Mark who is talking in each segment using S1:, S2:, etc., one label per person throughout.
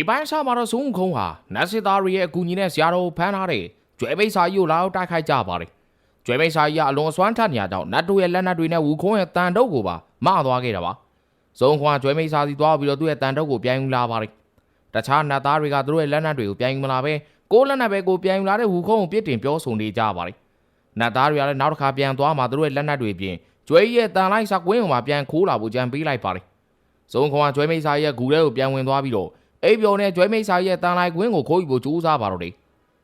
S1: ဒီပိုင်းအစမှာတော့ဇုံခုံးဟာနတ်စစ်သားတွေရဲ့အကူအညီနဲ့ဇရာတော်ကိုဖမ်းထားတဲ့ကျွဲမိတ်စာကြီးကိုလာရောက်တိုက်ခိုက်ကြပါတယ်။ကျွဲမိတ်စာကြီးကအလွန်အစွမ်းထနေရကြောင်းနတ်တို့ရဲ့လက်နက်တွေနဲ့ဝူခုံးရဲ့တန်တုပ်ကိုပါမသွားခဲ့တာပါ။ဇုံခွန်ကကျွဲမိတ်စာစီသွားပြီးတော့သူ့ရဲ့တန်တုပ်ကိုပြန်ယူလာပါတယ်။တခြားနတ်သားတွေကသူတို့ရဲ့လက်နက်တွေကိုပြန်ယူမလာပဲကိုယ်လက်နက်ပဲကိုပြန်ယူလာတဲ့ဝူခုံးကိုပြစ်တင်ပြောဆိုနေကြပါတယ်။နတ်သားတွေကလည်းနောက်တစ်ခါပြန်သွားမှသူတို့ရဲ့လက်နက်တွေပြင်ကျွဲကြီးရဲ့တန်လိုက်စကွင်းကိုမှပြန်ခိုးလာဖို့ကြံပေးလိုက်ပါတယ်။ဇုံခွန်ကကျွဲမိတ်စာကြီးရဲ့ဂူထဲကိုပြန်ဝင်သွားပြီးတော့ အိပ်ပျော်နဲ့ကျွဲမိတ်စာကြီးရဲ့တန်လိုက်ကွင်းကိုခိုးယူဖို့ကြိုးစားပါတော့တယ်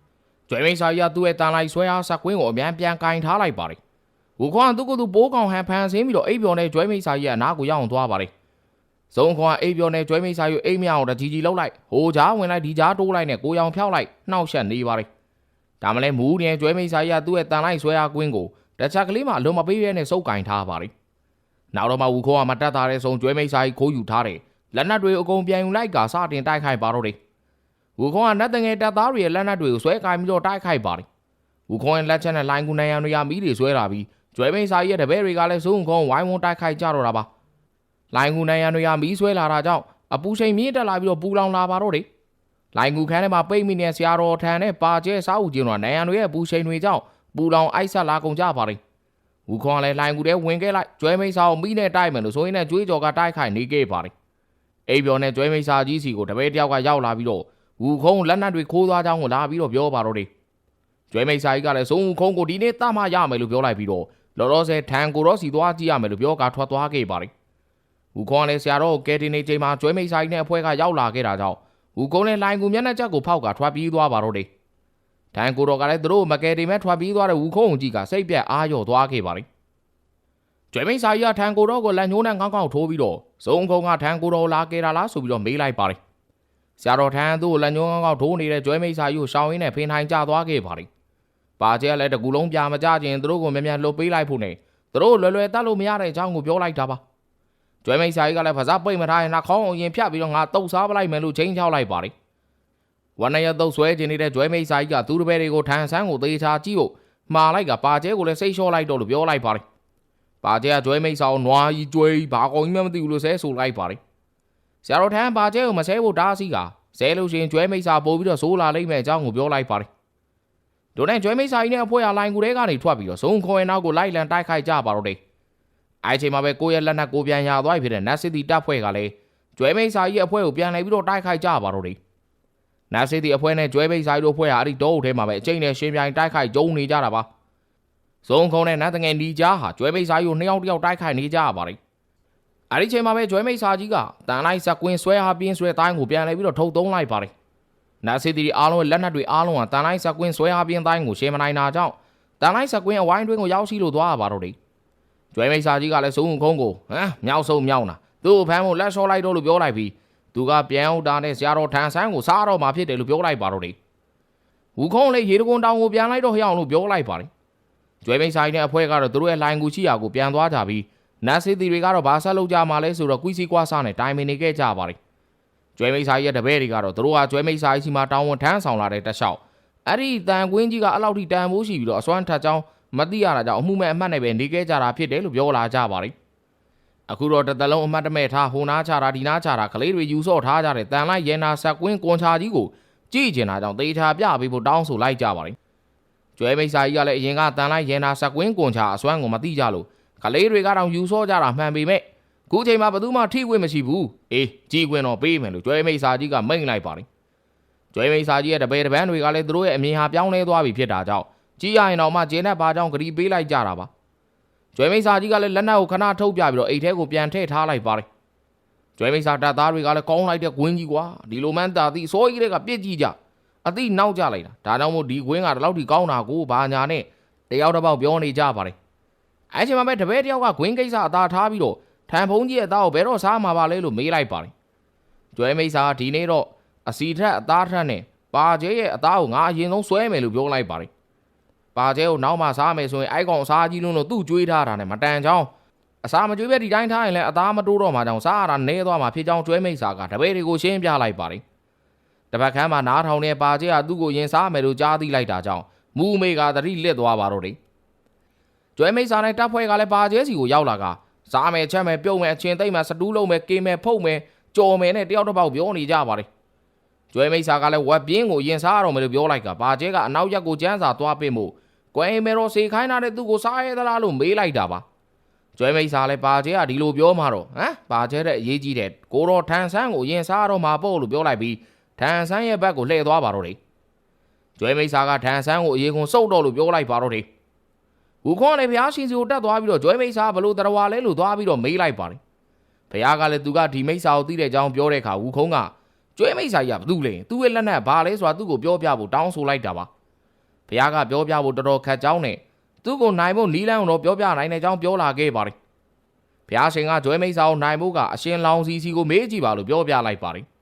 S1: ။ကျွဲမိတ်စာကြီးကသူ့ရဲ့တန်လိုက်ဆွဲအားဆက်ကွင်းကိုအမြန်ပြန်ကင်ထားလိုက်ပါတယ်။ဝူခွန်ကသူ့ကိုယ်သူပိုးကောင်ဟန်ဖန်ဆင်းပြီးတော့အိပ်ပျော်နဲ့ကျွဲမိတ်စာကြီးရဲ့အနားကိုရောက်အောင်သွားပါတယ်။ဇုံခွန်ကအိပ်ပျော်နဲ့ကျွဲမိတ်စာကြီးကိုအိမ်မရအောင်တကြီးကြီးလှုပ်လိုက်။ဟိုကြားဝင်လိုက်ဒီကြားတိုးလိုက်နဲ့ကိုရောင်ဖျောက်လိုက်နှောက်ရှက်နေပါတယ်။ဒါမှလည်းမူးနေကျွဲမိတ်စာကြီးကသူ့ရဲ့တန်လိုက်ဆွဲအားကွင်းကိုတခြားကလေးမှအလုံးမပေးရဲနဲ့စုပ်ကင်ထားပါတယ်။နောက်တော့မှဝူခွန်ကမတက်တာတဲ့ဆုံကျွဲမိတ်စာကြီးခိုးယူထားတယ်။ လက်နက်တွေအကုန်ပြန်ယူလိုက်ကစတင်တိုက်ခိုက်ပါတော့တယ်။ဝူခွန်ကနတ်တငယ်တပ်သားတွေရဲ့လက်နက်တွေကိုဆွဲကင်ပြီးတော့တိုက်ခိုက်ပါတယ်။ဝူခွန်ရဲ့လက်ချက်နဲ့လိုင်းကူနိုင်ရန်တွေကမိတွေဆွဲလာပြီးကျွဲမိန်စာကြီးရဲ့တပည့်တွေကလည်းစိုးုံခွန်ဝိုင်းဝန်းတိုက်ခိုက်ကြတော့တာပါ။လိုင်းကူနိုင်ရန်တွေကမိဆွဲလာတာကြောင့်အပူချိန်မြင့်တက်လာပြီးတော့ပူလောင်လာပါတော့တယ်။လိုင်းကူခန်းထဲမှာပိတ်မိနေတဲ့ဆရာတော်ထံနဲ့ပါကျဲစားဦးကျင်းတော်နိုင်ရန်တွေရဲ့ပူချိန်တွေကြောင့်ပူလောင်အိုက်ဆက်လာကုန်ကြပါတယ်။ဝူခွန်ကလည်းလိုင်းကူထဲဝင်ခဲ့လိုက်ကျွဲမိန်စာကိုမိနဲ့တိုက်မယ်လို့ဆိုရင်လည်းကြွေးကြော်ကတိုက်ခိုက်နေခဲ့ပါတယ်။ အိပ်ပျော်နဲ့ကျွဲမိန်စာကြီးစီကိုတပည့်တယောက်ကရောက်လာပြီးတော့ဝူခုံးလက်နက်တွေခိုးသွားကြောင်းကိုလာပြီးတော့ပြောပါတော့တယ်။ကျွဲမိတ်စာကြီးကလည်းစုံဝူခုံးကိုဒီနေ့တမရမယ်လို့ပြောလိုက်ပြီးတော့လော်လောဆယ်ထန်ကိုတော့စီသွားကြည့်ရမယ်လို့ပြောကထွက်သွားခဲ့ပါတယ်။ဝူခုံးကလည်းဆရာတော်ကိုကဲတင်နေချိန်မှာကျွဲမိတ်စာကြီးနဲ့အဖွဲကရောက်လာခဲ့တာကြောင့်ဝူခုံးလည်းလိုင်ကူမျက်နှာချက်ကိုဖောက်ကထွက်ပြီးသွားပါတော့တယ်။ထန်ကိုတော့ကလည်းသူတို့မကဲတင်မဲ့ထွက်ပြီးသွားတဲ့ဝူခုံးကြီးကစိတ်ပြက်အားလျော့သွားခဲ့ပါတယ်။ ကျွဲမိတ်စာကြီးကထန်ကိုတော့ကိုလက်ညှိုးနဲ့ကောင်းကောင်းထိုးပြီးတော့စုံခုံးကထန်ကိုတော့လာခဲ့တာလားဆိုပြီးတော့မေးလိုက်ပါတယ်ဆရာတော်ထန်းသူ့ကိုလက်ညှိုးကောင်းကောင်းထိုးနေတဲ့ကျွဲမိတ်စာကြီးကိုရှောင်းရင်းနဲ့ဖင်ထိုင်ကျသွားခဲ့ပါလိမ့်။ပါကျဲကလည်းတကူလုံးပြမကြခြင်းသူတို့ကိုမြန်မြန်လှုပ်ပေးလိုက်ဖို့နဲ့သူတို့လွယ်လွယ်တတ်လို့မရတဲ့အကြောင်းကိုပြောလိုက်တာပါ။ကျွဲမိတ်စာကြီးကလည်းဖစားပိတ်မထားရင်နှာခေါင်းအရင်ဖြတ်ပြီးတော့ငါတုတ်စားပလိုက်မယ်လို့ချိန်ချောက်လိုက်ပါလိမ့်။ဝနရတုတ်ဆွဲခြင်းနေတဲ့ကျွဲမိတ်စာကြီးကသူ့တပည့်တွေကိုထန်ဆန်းကိုသေချာကြည့်ဖို့မှားလိုက်ကပါကျဲကိုလည်းစိတ်လျှော့လိုက်တော့လို့ပြောလိုက်ပါလိမ့်။ ပါကျဲကကျွဲမိတ်စာကိုနွားကြီးကျွဲကြီးဘာကောင်ကြီးမှမသိဘူးလို့ဆဲဆိုလိုက်ပါလိမ့်။ဆရာတော်ထန်းပါကျဲကိုမဆဲဖို့တားဆီးကဆဲလို့ရှိရင်ကျွဲမိတ်စာပို့ပြီးတော့ဆိုးလာလိမ့်မယ်အကြောင်းကိုပြောလိုက်ပါတယ်။ဒိုနဲ့ကျွဲမိတ်စာကြီးနဲ့အဖွဲရလိုင်းကူထဲကနေထွက်ပြီးတော့ဇုံခွန်ရဲ့နောက်ကိုလိုက်လံတိုက်ခိုက်ကြပါတော့တယ်။အဲအချိန်မှာပဲကိုယ့်ရဲ့လက်နက်ကိုပြန်ရသွားပြီဖြစ်တဲ့နတ်စစ်တီတပ်ဖွဲ့ကလည်းကျွဲမိတ်စာကြီးအဖွဲကိုပြန်လှည့်ပြီးတော့တိုက်ခိုက်ကြပါတော့တယ်။နတ်စစ်တီအဖွဲနဲ့ကျွဲမိတ်စာကြီးတို့အဖွဲ့ဟာအဲ့ဒီတောအုပ်ထဲမှာပဲအချိန်နဲ့ရှင်းပြိုင်တိုက်ခိုက်ကြုံနေကြတာပါ။ ဇုံခွန်နဲ့နတ်တငယ်နီကြားဟာကျွဲမိတ်စာကြီးကိုနှစ်ယောက်တစ်ယောက်တိုက်ခိုက်နေကြရပါတယ်။အဲ့ဒီချိန်မှာပဲကျွဲမိတ်စာကြီးကတန်လိုက်စကွင်းဆွဲဟာပြင်းဆွဲတိုင်းကိုပြန်လှည့်ပြီးတော့ထုတ်သုံးလိုက်ပါတယ်။နာစီတီအားလုံးရဲ့လက်နက်တွေအားလုံးဟာတန်လိုက်စကွင်းဆွဲအားပြင်းတိုင်းကိုရှင်းမနိုင်တာကြောင့်တန်လိုက်စကွင်းအဝိုင်းတွင်းကိုရောက်ရှိလို့သွားရပါတော့တယ်။ကျွဲမိတ်စာကြီးကလည်းစုံခုံးကိုဟမ်မြောက်ဆုံးမြောက်နာသူ့ကိုဖမ်းဖို့လက်လျှော့လိုက်တော့လို့ပြောလိုက်ပြီးသူကပြန်ဟုတ်တာနဲ့ဆရာတော်ထန်ဆန်းကိုစားတော့မှဖြစ်တယ်လို့ပြောလိုက်ပါတော့တယ်။ဝူခုံးလည်းရေတကွန်တောင်ကိုပြန်လိုက်တော့ဟျောင်းလို့ပြောလိုက်ပါတယ်။ ကျွဲမိတ်စာကြီးနဲ့အဖွဲကတော့သူတို့ရဲ့လိုင်ကူရှိရာကိုပြန်သွားကြပြီးနာစီတီတွေကတော့ဘာဆက်လုပ်ကြမှာလဲဆိုတော့ကွီစီကွာစားနဲ့တိုင်ပင်နေခဲ့ကြပါတယ်။ကျွဲမိတ်စာကြီးရဲ့တပည့်တွေကတော့သူတို့ဟာကျွဲမိတ်စာကြီးစီမှာတောင်းဝန်ထမ်းဆောင်လာတဲ့တက်လျှောက်အဲ့ဒီတန်ကွင်းကြီးကအလောက်ထိတန်ဖိုးရှိပြီးတော့အစွမ်းထက်ကြောင်းမသိရတာကြောင့်အမှုမဲ့အမှတ်နဲ့ပဲနေခဲ့ကြတာဖြစ်တယ်လို့ပြောလာကြပါတယ်အခုတော့တစ်သက်လုံးအမှတ်တမဲ့ထားဟိုနားချတာဒီနားချတာကလေးတွေယူဆော့ထားကြတဲ့တန်လိုက်ရဲနာဆက်ကွင်းကွန်ချာကြီးကိုကြည့်ကျင်တာကြောင့်သေချာပြပေးဖို့တောင်းဆိုလိုက်ကြပါတယ် ကျွဲမိတ်စာကြီးကလည်းအရင်ကတန်လိုက်ရဲနာဆက်ကွင်းကွန်ချာအစွမ်းကိုမသိကြလို့ကလေးတွေကတော့ယူဆော့ကြတာမှန်ပေမဲ့ခုချိန်မှာဘယ်သူမှထိခွင့်မရှိဘူးအေးကြီးခွင့်တော့ပေးမယ်လို့ကျွဲမိတ်စာကြီးကမိန့်လိုက်ပါတယ်ကျွဲမိတ်စာကြီးရဲ့တပည့်တပန်းတွေကလည်းသူတို့ရဲ့အမြင်ဟာပြောင်းလဲသွားပြီဖြစ်တာကြောင့်ကြီးရရင်တော့မှကျင်းတဲ့ဘာကြောင့်ဂရီပေးလိုက်ကြတာပါကျွဲမိတ်စာကြီးကလည်းလက်နက်ကိုခဏထုတ်ပြပြီးတော့အိတ်ထဲကိုပြန်ထည့်ထားလိုက်ပါတယ်ကျွဲမိတ်စာတပ်သားတွေကလည်းကောင်းလိုက်တဲ့ဂွင်းကြီးကွာဒီလိုမှန်းတာသည့်စိုးကြီးတွေကပြစ်ကြည့်ကြ အတိနောက်ကျလိုက်တာဒါကြောင့်မို့ဒီကွင်းကဒီလောက်ထိကောင်းတာကိုဘာညာနဲ့တယောက်တစ်ပေါက်ပြောနေကြပါတယ်အဲချိန်မှာပဲတပည့်တယောက်ကကွင်းကိစ္စအသာထားပြီးတော့ထန်ဖုံးကြီးရဲ့အသားကိုဘယ်တော့စားမှာပါလဲလို့မေးလိုက်ပါတယ်ကျွဲမိတ်စာကဒီနေ့တော့အစီထက်အသားထက်နဲ့ပါကျဲရဲ့အသားကိုငါအရင်ဆုံးဆွဲမယ်လို့ပြောလိုက်ပါတယ်ပါကျဲကိုနောက်မှစားမယ်ဆိုရင်အိုက်ကောင်အစားကြီးလုံးလို့သူ့ကျွေးထားတာနဲ့မတန်ချောင်းအစာမကျွေးပဲဒီတိုင်းထားရင်လည်းအသားမတိုးတော့မှကြောင့်စားရတာနဲသွားမှဖြစ်ကြောင်းကျွဲမိတ်စာကတပည့်တွေကိုရှင်းပြလိုက်ပါတယ် တပတ်ခမ်းမှာနားထောင်နေပါကျဲကသူ့ကိုရင်စားမယ်လို့ကြားသိလိုက်တာကြောင့်မူမေကသတိလစ်သွားပါတော့တယ်ကျွဲမိတ်စာနဲ့တပ်ဖွဲ့ကလည်းပါကျဲစီကိုရောက်လာကစားမယ်ချက်မယ်ပြုတ်မယ်အချင်းသိမ့်မယ်စတူးလုံးမယ်ကေးမယ်ဖုတ်မယ်ကြော်မယ်နဲ့တယောက်တစ်ပေါက်ပြောနေကြပါတယ်ကျွဲမိတ်စာကလည်းဝက်ပြင်းကိုရင်စားရတော့မယ်လို့ပြောလိုက်ကပါကျဲကအနောက်ရက်ကိုကျန်းစာသွားပေးမှုကွယ်မေရောစေခိုင်းတာတဲ့သူ့ကိုစားရသလားလို့မေးလိုက်တာပါကျွဲမိတ်စာလည်းပါကျဲကဒီလိုပြောမှတော့ဟမ်ပါကျဲတဲ့အရေးကြီးတဲ့ကိုတော်ထန်ဆန်းကိုရင်စားရတော့မှာပေါ့လို့ပြောလိုက်ပြီး ထန်ဆန်းရဲ့ဘက်ကိုလှည့်သွားပါတော့တယ်။ကျွဲမိတ်စာကထန်ဆန်းကိုအရေးကွန်စုပ်တော့လို့ပြောလိုက်ပါတော့တယ်။ဟူခွန်လည်းဘုရားရှင်စီကိုတက်သွားပြီးတော့ကျွဲမိတ်စာဘလို့တရဝါလဲလို့သွားပြီးတော့မေးလိုက်ပါတယ်။ဘုရားကလည်းသူကဒီမိတ်စာကိုသိတဲ့အကြောင်းပြောတဲ့အခါဟူခုံးကကျွဲမိတ်စာကြီးကဘာလို့လဲ။သူ့ရဲ့လက်နက်ဘာလဲဆိုတာသူ့ကိုပြောပြဖို့တောင်းဆိုလိုက်တာပါ။ဘုရားကပြောပြဖို့တော်တော်ခက်ကြောင်းနဲ့သူ့ကိုနိုင်ဖို့နီးလန်းကိုတော့ပြောပြနိုင်တဲ့အကြောင်းပြောလာခဲ့ပါတယ်။ဘုရားရှင်ကကျွဲမိတ်စာကိုနိုင်ဖို့ကအရှင်လောင်စီစီကိုမေးကြည့်ပါလို့ပြောပြလိုက်ပါတယ်။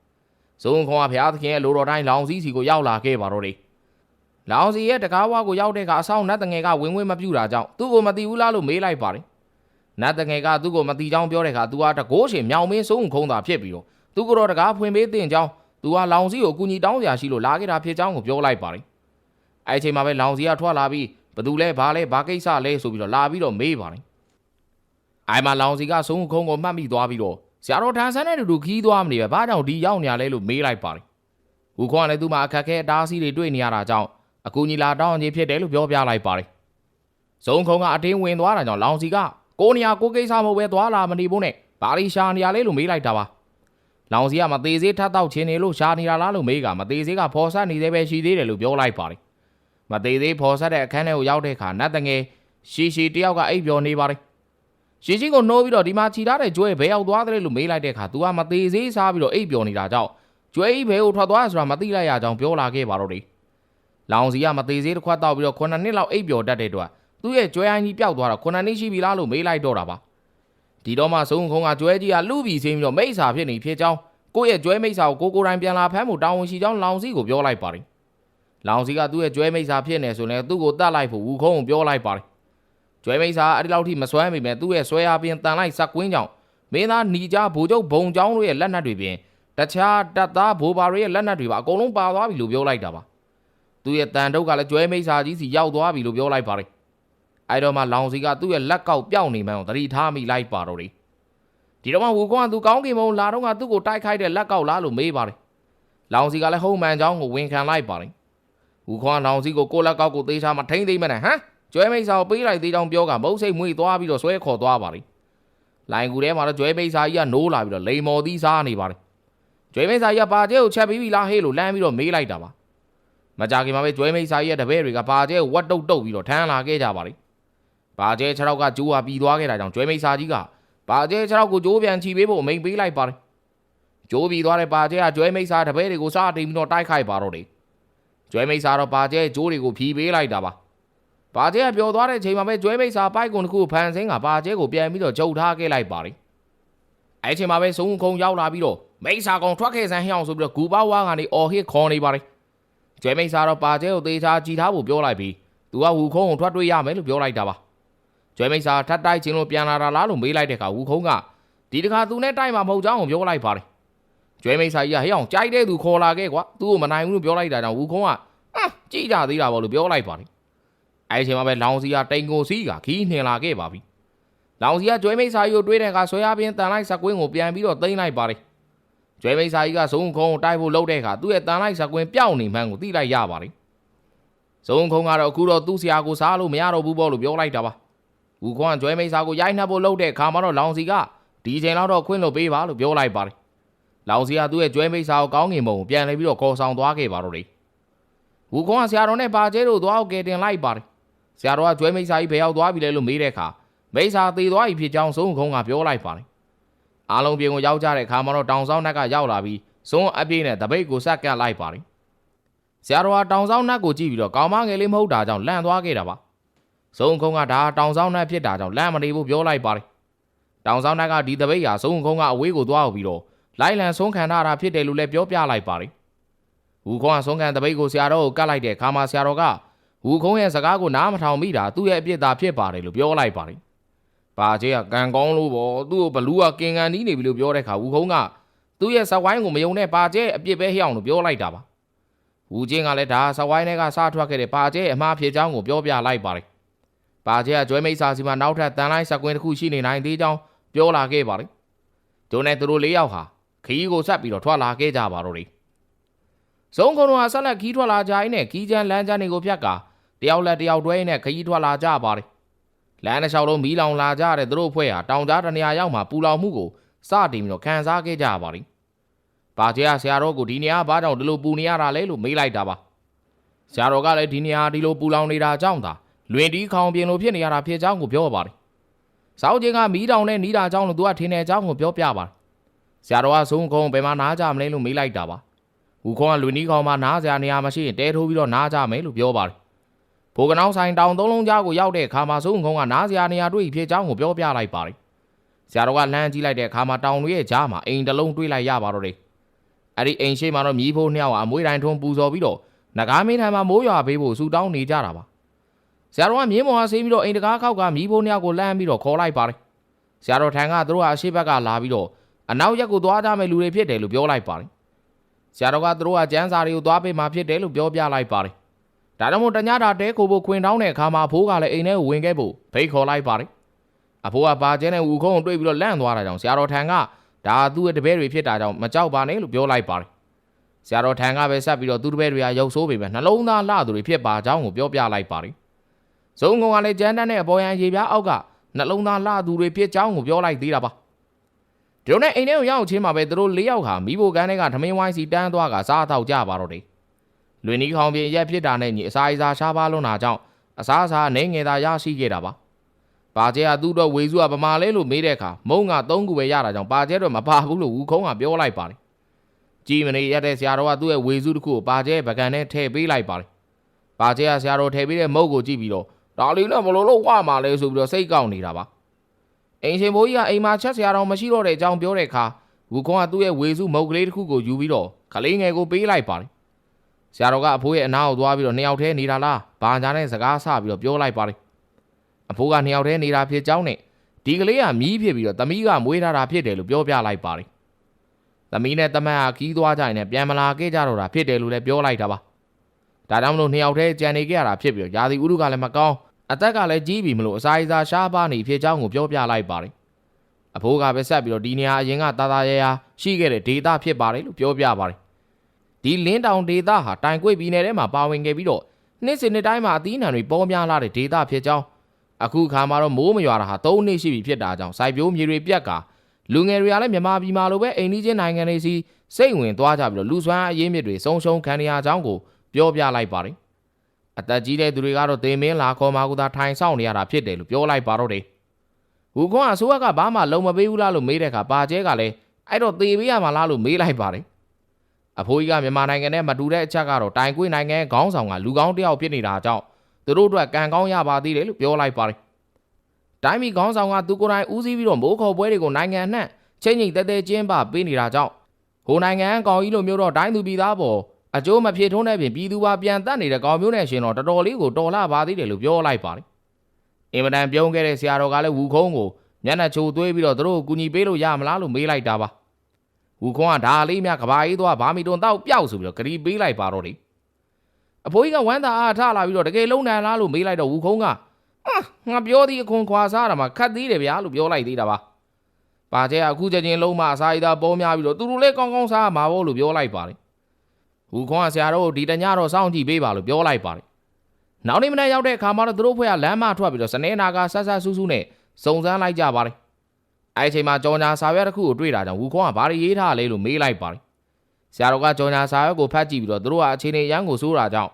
S1: ဇုံခွန်ကဘုရားသခင်ရဲ့လိုတော်တိုင်းလောင်စည်းစီကိုရောက်လာခဲ့ပါတော့တယ်။လောင်စည်းရဲ့တကားဝါကိုရောက်တဲ့အခါအဆောင်နတ်တငယ်ကဝင်ဝင်မပြူတာကြောင့်သူ့ကိုမတီဘူးလားလို့မေးလိုက်ပါတယ်။နတ်တငယ်ကသူ့ကိုမတီချောင်းပြောတဲ့အခါသူကတကိုးရှင်မြောင်မင်းဆုံးခုံးတာဖြစ်ပြီးတော့သူကတော့တကားဖွင့်ပေးတင်ချောင်းသူကလောင်စည်းကိုအကူညီတောင်းစရာရှိလို့လာခဲ့တာဖြစ်ချောင်းကိုပြောလိုက်ပါတယ်။အဲ့ဒီအချိန်မှာပဲလောင်စည်းကထွက်လာပြီးဘသူလဲဘာလဲဘာကိစ္စလဲဆိုပြီးတော့လာပြီးတော့မေးပါတယ်။အိုင်မှာလောင်စည်းကဆုံးခုံးကိုမှတ်မိသွားပြီးတော့ ဆရာတော်ထန်ဆန်းနဲ့တူတူခီးသွားမနေပဲဘာကြောင့်ဒီရောက်နေရလဲလို့မေးလိုက်ပါတယ်။ဟူခွန်ကလည်းသူ့မှာအခက်အခဲအတားအဆီးတွေတွေ့နေရတာကြောင့်အကူညီလာတောင်းခြင်းဖြစ်တယ်လို့ပြောပြလိုက်ပါတယ်။ဇုံခုံကအတင်းဝင်သွားတာကြောင့်လောင်စီကကိုနေရာကိုကိစ္စမဟုတ်ပဲသွားလာမနေဘူးနဲ့ဘာလီရှာနေရလဲလို့မေးလိုက်တာပါ။လောင်စီကမသေးသေးထပ်တော့ချင်းနေလို့ရှာနေတာလားလို့မေးကမသေးသေးကဖော်ဆက်နေသေးပဲရှိသေးတယ်လို့ပြောလိုက်ပါတယ်။မသေးသေးဖော်ဆက်တဲ့အခန်းထဲကိုရောက်တဲ့အခါနတ်တငယ်ရှီရှီတယောက်ကအိပ်ပျော်နေပါတယ်။ ရှင်းချင်းကိုနှိုးပြီးတော့ဒီမှာခြိထားတဲ့ကျွဲဘဲရောက်သွားတယ်လို့မေးလိုက်တဲ့အခါ तू ကမသေးသေးစားပြီးတော့အိပ်ပျော်နေတာကြောင့်ကျွဲကြီးဘဲကိုထွက်သွားဆိုတာမသိလိုက်ရကြောင်းပြောလာခဲ့ပါတော့တယ်။လောင်စီကမသေးသေးတစ်ခွက်တောက်ပြီးတော့9နှစ်လောက်အိပ်ပျော်တတ်တဲ့အတွက်သူ့ရဲ့ကျွဲအိုင်းကြီးပျောက်သွားတော့9နှစ်ရှိပြီလားလို့မေးလိုက်တော့တာပါ။ဒီတော့မှစုံခုံကကျွဲကြီးကလူပြီးဆင်းပြီးတော့မိစ္ဆာဖြစ်နေဖြစ်ကြောင်းကိုယ့်ရဲ့ကျွဲမိစ္ဆာကိုကိုကိုယ်တိုင်ပြန်လာဖမ်းဖို့တောင်းဝန်ရှိကြောင်းလောင်စီကိုပြောလိုက်ပါတယ်။လောင်စီကသူ့ရဲ့ကျွဲမိစ္ဆာဖြစ်နေဆိုရင်သူ့ကိုတတ်လိုက်ဖို့ဝူခုံးကိုပြောလိုက်ပါတယ် ကျွဲမိတ်စာအဲ့ဒီလောက်ထိမစွမ်းမိမဲ့သူ့ရဲ့ဆွဲအားပြင်းတန်လိုက်စက်ကွင်းကြောင့်မင်းသားหนีကြဘိုးကျုပ်ဘုံကျောင်းတို့ရဲ့လက်နက်တွေပြင်တခြားတပ်သားဘိုးဘာတွေရဲ့လက်နက်တွေပါအကုန်လုံးပါသွားပြီလို့ပြောလိုက်တာပါသူ့ရဲ့တန်တုတ်ကလည်းကျွဲမိတ်စာကြီးစီရောက်သွားပြီလို့ပြောလိုက်ပါတယ်အဲ့တော့မှလောင်စီကသူ့ရဲ့လက်ကောက်ပြောက်နေမှန်းကိုသတိထားမိလိုက်ပါတော့တယ်ဒီတော့မှဝူကွန်ကသူကောင်းကင်ဘုံလာတော့ကသူ့ကိုတိုက်ခိုက်တဲ့လက်ကောက်လားလို့မေးပါတယ်လောင်စီကလည်းဟုံးမှန်ချောင်းကိုဝန်ခံလိုက်ပါတယ်ဝူခွန်ကလောင်စီကိုကိုယ့်လက်ကောက်ကိုသေးချာမထိမ့်သိမ့်မနဲ့ဟမ် ကျွဲမိတ်စာကိုပေးလိုက်သေးကြောင်းပြောကမုတ်စိတ်မွေ့သွားပြီးတော့ဆွဲခေါ်သွားပါလိမ့်လိုင်ကူထဲမှာတော့ကျွဲမိတ်စာကြီးကနိုးလာပြီးတော့လိန်မော်သီးစားနေပါလိမ့်ကျွဲမိတ်စာကြီးကပါကျဲကိုချက်ပြီးပြီလားဟေးလို့လမ်းပြီးတော့မေးလိုက်တာပါမကြခင်မှာပဲကျွဲမိတ်စာကြီးရဲ့တပည့်တွေကပါကျဲကိုဝတ်တုတ်တုတ်ပြီးတော့ထမ်းလာခဲ့ကြပါလိမ့်ပါကျဲခြေထောက်ကကျိုးဟာပြီးသွားခဲ့တာကြောင့်ကျွဲမိတ်စာကြီးကပါကျဲခြေထောက်ကိုကျိုးပြန်ချီပေးဖို့အမိန်ပေးလိုက်ပါလိမ့်ကျိုးပြီးသွားတဲ့ပါကျဲကကျွဲမိတ်စာတပည့်တွေကိုစားတင်ပြီးတော့တိုက်ခိုက်ပါတော့တယ်ကျွဲမိတ်စာတော့ပါကျဲကျိုးတွေကိုဖြီးပေးလိုက်တာပါ ပါကျဲကပျော်သွားတဲ့အချိန်မှာပဲကျွဲမိတ်စာပိုက်ကွန်တစ်ခုဖန်ဆင်းကပါကျဲကိုပြန်ပြီးတော့ဂျုံထားခဲ့လိုက်ပါတယ်။အဲ့အချိန်မှာပဲစုံခုံရောက်လာပြီးတော့မိတ်စာကောင်ထွက်ခဲ့စမ်းဟျောင်းဆိုပြီးတော့ဂူပါဝါကနေအော်ဟစ်ခေါ်နေပါတယ်။ကျွဲမိတ်စာတော့ပါကျဲကိုသေချာကြည်ထားဖို့ပြောလိုက်ပြီးသူကဝူခုံးကိုထွက်တွေ့ရမယ်လို့ပြောလိုက်တာပါ။ကျွဲမိတ်စာထပ်တိုက်ချင်းလို့ပြန်လာတာလားလို့မေးလိုက်တဲ့အခါဝူခုံးကဒီတခါသူနဲ့တိုက်မှာမဟုတ်ကြောင်းကိုပြောလိုက်ပါတယ်။ကျွဲမိတ်စာကြီးကဟဲ့အောင်ကြိုက်တဲ့သူခေါ်လာခဲ့ကွာသူ့ကိုမနိုင်ဘူးလို့ပြောလိုက်တာကြောင့်ဝူခုံးကဟမ်ကြည်ကြသေးတာပေါ့လို့ပြောလိုက်ပါတယ် အဲ့ဒီအချိန်မှာပဲလောင်စီကတိန်ကိုစီးကခီးနှင်လာခဲ့ပါပြီ။လောင်စီကကျွဲမိတ်စာကြီးကိုတွေးတဲ့အခါဆွဲအားပြင်းတန်လိုက်စကွင်းကိုပြန်ပြီးတော့သိမ့်လိုက်ပါတယ်။ကျွဲမိတ်စာကြီးကဇုံခုံကိုတိုက်ဖို့လှုပ်တဲ့အခါသူ့ရဲ့တန်လိုက်စကွင်းပျောက်နေမှန်းကိုသိလိုက်ရပါတယ်။ဇုံခုံကတော့အခုတော့သူ့ဆရာကိုစားလို့မရတော့ဘူးပေါ့လို့ပြောလိုက်တာပါ။ဝူခွန်ကကျွဲမိတ်စာကိုရိုက်နှက်ဖို့လှုပ်တဲ့အခါမှာတော့လောင်စီကဒီအချိန်လောက်တော့ခွင့်လို့ပေးပါလို့ပြောလိုက်ပါတယ်။လောင်စီကသူ့ရဲ့ကျွဲမိတ်စာကိုကောင်းငင်ပုံကိုပြန်လဲပြီးတော့ခေါ်ဆောင်သွားခဲ့ပါတော့တယ်။ဝူခွန်ကဆရာတော်နဲ့ပါကျဲတို့သွားကိုကယ်တင်လိုက်ပါတယ် ဆရာတော်ကကျွဲမိတ်စာကြီးဘယ်ရောက်သွားပြီလဲလို့မေးတဲ့အခါမိတ်စာသေသွားပြီဖြစ်ကြောင်းဆုံးခုံးကပြောလိုက်ပါတယ်။အားလုံးပြင်ကိုရောက်ကြတဲ့အခါမှာတော့တောင်ဆောင်နှက်ကရောက်လာပြီးဇွန်းအပြည့်နဲ့တပိတ်ကိုဆက်ကပ်လိုက်ပါတယ်။ဆရာတော်ကတောင်ဆောင်နတ်ကိုကြည့်ပြီးတော့ကောင်မငယ်လေးမဟုတ်တာကြောင့်လန့်သွားခဲ့တာပါစုံခုံကဒါတောင်ဆောင်နတ်ဖြစ်တာကြောင့်လန့်မနေဘူးပြောလိုက်ပါတယ်တောင်ဆောင်နတ်ကဒီတပိတ်ဟာစုံခုံကအဝေးကိုသွားပြီးတော့လိုက်လံဆုံးခံထားတာဖြစ်တယ်လို့လည်းပြောပြလိုက်ပါတယ်ဝူခုံကဆုံးခံတပိတ်ကိုဆရာတော်ကိုကတ်လိုက်တဲ့အခါမှာဆရာတော်က ဝူခုံရဲ့စကားကိုနားမထောင်မိတာသူ့ရဲ့အပြစ်သာဖြစ်ပါတယ်လို့ပြောလိုက်ပါတယ်ပါကျေကကံကောင်းလို့ပေါ့သူ့ကိုဘလူးကကင်ကန်နီးနေပြီလို့ပြောတဲ့အခါဝူခုံကသူ့ရဲ့ဇဝိုင်းကိုမယုံတဲ့ပါကျေအပြစ်ပဲဟျောင်းလို့ပြောလိုက်တာပါ။ဦးချင်းကလည်းဒါဇဝိုင်းထဲကစထွက်ခဲ့တဲ့ပါကျဲအမှားဖြစ်ကြောင်းကိုပြောပြလိုက်ပါတယ်။ပါကျဲကကျွဲမိတ်စာစီမှာနောက်ထပ်တန်လိုက်စကွင်းတစ်ခုရှိနေနိုင်သေးကြောင်းပြောလာခဲ့ပါတယ်။ဒုနဲ့သူတို့လေးယောက်ဟာခီးကိုဆက်ပြီးတော့ထွက်လာခဲ့ကြပါတော့တယ်။စုံကုံတို့ဟာဆက်လက်ခီးထွက်လာကြရင်နဲ့ခီးချမ်းလမ်းချမ်းတွေကိုဖြတ်ကာ တယောက်လက်တယောက်တွဲနဲ့ခီးထွက်လာကြပါတယ်။လမ်းတစ်လျှောက်လုံးမီးလောင်လာကြတဲ့သူတို့ဖွဲ့ဟာတောင်ကြားတနေရာရောက်မှပူလောင်မှုကိုစတင်ပြီးတော့ခံစားခဲ့ကြပါတယ်။ပါကျဲကဆရာတော်ကိုဒီနေရာဘာကြောင့်ဒီလိုပူနေရတာလဲလို့မေးလိုက်တာပါ။ဆရာတော်ကလည်းဒီနေရာဒီလိုပူလောင်နေတာကြောင့်သာလွင်တီးခေါင်ပြင်လိုဖြစ်နေရတာဖြစ်ကြောင်းကိုပြောပါတယ်။စောင်းချင်းကမီးတောင်နဲ့နီးတာကြောင့်လို့သူကထင်တဲ့အကြောင်းကိုပြောပြပါတယ်။ဆရာတော်ကဇုံခုံဘယ်မှာနားကြမလဲလို့မေးလိုက်တာပါ။ဦးခေါင်းကလွင်တီးခေါင်မှာနားစရာနေရာမရှိရင်တဲထိုးပြီးတော့နားကြမယ်လို့ပြောပါတယ်။ ဘိုးကနောင်ဆိုင်တောင်သုံးလုံးကြားကိုရောက်တဲ့အခါမှာဇုံခုံကနားစရာနေရာတွေ့ဖြစ်ကြောင်းကိုပြောပြလိုက်ပါတယ်။ဆရာတော်ကလှမ်းကြည့်လိုက်တဲ့အခါမှာတောင်တွေရဲ့ကြားမှာအိမ်တစ်လုံးတွေ့လိုက်ရပါတော့တယ်။အဲ့ဒီအိမ်ရှိမှာတော့မြီးဖိုးနှစ်ယောက်အမွေးတိုင်းထုံးပူဇော်ပြီးတော့နဂါမင်းထံမှာမိုးရွာပေးဖို့ဆူတောင်းနေကြတာပါဆရာတော်ကမြင်းမော်ကဆေးပြီးတော့အိမ်တကားခောက်ကမြီးဖိုးနှစ်ယောက်ကိုလှမ်းပြီးတော့ခေါ်လိုက်ပါတယ်ဆရာတော်ထံကသူတို့ဟာအရှိဘက်ကလာပြီးတော့အနောက်ရက်ကိုသွားကြမဲ့လူတွေဖြစ်တယ်လို့ပြောလိုက်ပါတယ်ဆရာတော်ကသူတို့ကကျန်းစာတွေကိုသွားပေးမှဖြစ်တယ်လို့ပြောပြလိုက်ပါတယ် ဒါကြောင့်မို့တညတာတဲခိုဖို့ခွင်တောင်းတဲ့အခါမှာအဖိုးကလည်းအိမ်ထဲကိုဝင်ခဲ့ဖို့ဖိတ်ခေါ်လိုက်ပါတယ်အဖိုးကပါကျင်းတဲ့ဦးခုံးကိုတွေ့ပြီးတော့လန့်သွားတာကြောင့်ဆရာတော်ထံကဒါသူ့ရဲ့တပည့်တွေဖြစ်တာကြောင့်မကြောက်ပါနဲ့လို့ပြောလိုက်ပါတယ်။ဆရာတော်ထံကပဲဆက်ပြီးတော့သူ့တပည့်တွေကရုပ်ဆိုးပေမဲ့နှလုံးသားလှသူတွေဖြစ်ပါကြောင်းကိုပြောပြလိုက်ပါတယ်။ဇုံကုံကလည်းကြမ်းတမ်းတဲ့အပေါ်ယံရေပြားအောက်ကနှလုံးသားလှသူတွေဖြစ်ကြောင်းကိုပြောလိုက်သေးတာပါ။ဒီလိုနဲ့အိမ်ထဲကိုရောက်ချင်းမှာပဲသူတို့၄ယောက်ဟာမိဖို့ကန်းတွေကထမင်းဝိုင်းစီတန်းသွားကစားတော့ကြပါတော့တယ်။ လွင်နီခေါင်ပြင်ရက်ဖြစ်တာနဲ့ညီအစာအစာရှားပါလွန်းတာကြောင့်အစားအစာအနေငယ်သာရရှိခဲ့တာပါ။ပါကျဲကသူ့တော့ဝေစုကပမာလဲလို့မေးတဲ့အခါမုံက၃ခုပဲရတာကြောင့်ပါကျဲတော့မပါဘူးလို့ဝူခုံးကပြောလိုက်ပါတယ်။ကြီးမနေရတဲ့ဆရာတော်ကသူ့ရဲ့ဝေစုတစ်ခုကိုပါကျဲပကံနဲ့ထည့်ပေးလိုက်ပါတယ်။ပါကျဲကဆရာတော်ထည့်ပေးတဲ့မုတ်ကိုကြည့်ပြီးတော့ဒါလေးနဲ့ဘလို့လို့ဝါမှာလဲဆိုပြီးတော့စိတ်ကောက်နေတာပါ။အိမ်ရှင်ဘိုးကြီးကအိမ်မှာချက်ဆရာတော်မရှိတော့တဲ့အကြောင်းပြောတဲ့အခါဝူခုံးကသူ့ရဲ့ဝေစုမုတ်ကလေးတစ်ခုကိုယူပြီးတော့ခလေးငယ်ကိုပေးလိုက်ပါတယ်။ ဆရာတော်ကအဖိုးရဲ့အနားကိုသွားပြီးတော့နှစ်ယောက်တည်းနေတာလား။ဘာညာနဲ့စကားဆပြီးတော့ပြောလိုက်ပါတယ်။အဖိုးကနှစ်ယောက်တည်းနေတာဖြစ်ကြောင်းနဲ့ဒီကလေးကမြီးဖြစ်ပြီးတော့သမီးကမွေးထားတာဖြစ်တယ်လို့ပြောပြလိုက်ပါတယ်။သမီးနဲ့တမန်ကခီးသွားကြရင်လည်းပြန်မလာခဲ့ကြတော့တာဖြစ်တယ်လို့လည်းပြောလိုက်တာပါ။ဒါကြောင့်မလို့နှစ်ယောက်တည်းကြံနေကြရတာဖြစ်ပြီးတော့ယာစီဥရုကလည်းမကောင်းအသက်ကလည်းကြီးပြီမလို့အစာအစာရှားပါနေဖြစ်ကြောင်းကိုပြောပြလိုက်ပါတယ်။အဖိုးကပဲဆက်ပြီးတော့ဒီနေရာအရင်ကတာတာရရရှိခဲ့တဲ့ဒေတာဖြစ်ပါတယ်လို့ပြောပြပါတယ်။ ဒီလင်းတောင်ဒေတာဟာတိုင်ကွေ့ပြည်နယ်ထဲမှာပါဝင်ခဲ့ပြီးတော့နှစ်စဉ်နှစ်တိုင်းမှာအသီးနှံတွေပေါ်များလာတဲ့ဒေတာဖြစ်ကြောင်းအခုခါမှာတော့မိုးမရွာတာဟာ၃နှစ်ရှိပြီဖြစ်တာကြောင့်စိုက်ပျိုးမြေတွေပြက်ကလူငယ်တွေကလည်းမြန်မာပြည်မှာလိုပဲအိမ်နီးချင်းနိုင်ငံတွေစီစိတ်ဝင်သွားကြပြီးတော့လူစွမ်းအရင်းမြစ်တွေဆုံးရှုံးခံရတဲ့အကြောင်းကိုပြောပြလိုက်ပါတယ်။အသက်ကြီးတဲ့သူတွေကတော့တေမင်းလာခေါ်မှကူသာထိုင်ဆောင်နေရတာဖြစ်တယ်လို့ပြောလိုက်ပါတော့တယ်။ဟူခွန်အစိုးရကဘာမှလုံမပေးဘူးလားလို့မေးတဲ့အခါပါကျဲကလည်းအဲ့တော့သေပေးရမှာလားလို့မေးလိုက်ပါတယ်။ အဖိုးကြီးကမြန်မာနိုင်ငံနဲ့မတူတဲ့အချက်ကတော့တိုင်ကွေ့နိုင်ငံခေါင်းဆောင်ကလူကောင်းတစ်ယောက်ဖြစ်နေတာကြောင့်သူတို့အတွက်ကံကောင်းရပါသေးတယ်လို့ပြောလိုက်ပါတယ်။တိုင်းပြည်ခေါင်းဆောင်ကသူကိုယ်တိုင်ဦးစီးပြီးတော့မိုးခေါ်ပွဲတွေကိုနိုင်ငံနှံ့ချင်းချင်းတဲတဲကျင်းပပေးနေတာကြောင့်ဟိုနိုင်ငံအကောင်ကြီးလိုမျိုးတော့တိုင်းသူပြည်သားပေါ်အကျိုးမဖြစ်ထုံးတဲ့ပြင်ပြည်သူပါပြန်တက်နေတဲ့ကောင်မျိုးနဲ့ရှင်တော့တော်တော်လေးကိုတော်လာပါသေးတယ်လို့ပြောလိုက်ပါတယ်။အင်မတန်ပြုံးခဲ့တဲ့ဆရာတော်ကလည်းဝူခုံးကိုမျက်နှာချိုသွေးပြီးတော့သူတို့ကိုကူညီပေးလို့ရမလားလို့မေးလိုက်တာပါ။ ဝူခုံးကဒါလေးမြကဘာကြီးသွားဘာမီတွန်တောက်ပျောက်ဆိုပြီးတော့ဂရီပေးလိုက်ပါတော့တယ်။အဖိုးကြီးကဝမ်းသာအားထလာပြီးတော့တကယ်လုံးနန်လားလို့မေးလိုက်တော့ဝူခုံးကဟာငါပြောသည်အခွန်ခွာစားတာမှခတ်သေးတယ်ဗျာလို့ပြောလိုက်သေးတာပါ။ပါကျဲအခုချက်ချင်းလုံးမအစာရည်သားပေါ်များပြီးတော့သူတို့လည်းကောင်းကောင်းစားမှာပေါ့လို့ပြောလိုက်ပါတယ်။ဝူခွန်ကဆရာတော်ဒီတညတော့စောင့်ကြည့်ပေးပါလို့ပြောလိုက်ပါတယ်။နောက်နေ့မနေ့ရောက်တဲ့အခါမှာတော့သူတို့ဖွဲ့ကလမ်းမထွက်ပြီးတော့စနေနာကဆက်ဆက်ဆူးဆူးနဲ့စုံစမ်းလိုက်ကြပါတယ်။ အဲဒီအချိန်မှာကြော်ညာစာရွက်တစ်ခုကိုတွေ့တာကြောင့်ဝူခွန်ကဘာတွေရေးထားလဲလို့မေးလိုက်ပါတယ်။ဆရာတော်ကကြော်ညာစာရွက်ကိုဖတ်ကြည့်ပြီးတော့သူတို့ကအခြေအနေရန်ကိုစိုးတာကြောင့်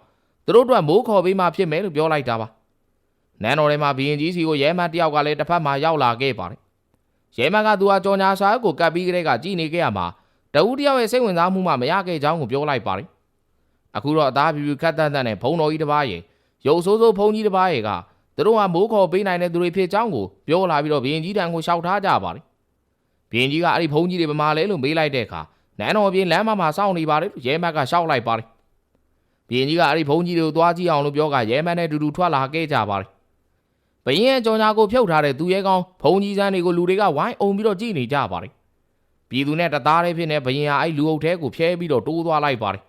S1: သူတို့အတွက်မိုးခေါ်ပေးမှဖြစ်မယ်လို့ပြောလိုက်တာပါ။နန်းတော်ထဲမှာဘီရင်ကြီးစီကိုရဲမန်းတယောက်ကလည်းတစ်ဖက်မှာရောက်လာခဲ့ပါတယ်။ရဲမန်းကသူဟာကြော်ညာစာရွက်ကိုကပ်ပြီးကလေးကကြည်နေခဲ့ရမှာတဦးတယောက်ရဲ့စိတ်ဝင်စားမှုမှမရခဲ့ကြောင်းကိုပြောလိုက်ပါတယ်။အခုတော့အသားဖြူဖြူခတ်တတ်တတ်နဲ့ဘုံတော်ကြီးတစ်ပါးရဲ့ရုပ်ဆိုးဆိုးဘုံကြီးတစ်ပါးရဲ့က သူတို့ကမိုးခေါ်ပေးနိုင်တဲ့သူတွေဖြစ်ကြောင်းကိုပြောလာပြီးတော့ဘရင်ကြီးတန်ကိုရှောက်ထားကြပါတယ်ဘရင်ကြီးကအဲ့ဒီဘုံကြီးတွေပမာလဲလို့မေးလိုက်တဲ့အခါနန်းတော်ပြင်လမ်းမမှာစောင့်နေပါတယ်ရဲမတ်ကရှောက်လိုက်ပါတယ်ဘရင်ကြီးကအဲ့ဒီဘုံကြီးတွေကိုသွားကြည့်အောင်လို့ပြောကရဲမတ်နဲ့တူတူထွက်လာခဲ့ကြပါတယ်ဘရင်ရဲ့ကြော်ညာကိုဖြုတ်ထားတဲ့သူရဲကောင်းဘုံကြီးစန်းတွေကိုလူတွေကဝိုင်းအုံပြီးတော့ကြည့်နေကြပါတယ်ပြည်သူနဲ့တသားတည်းဖြစ်နေဘရင်ဟာအဲ့လူအုပ်ထဲကိုဖျဲပြီးတော့တိုးသွားလိုက်ပါတယ်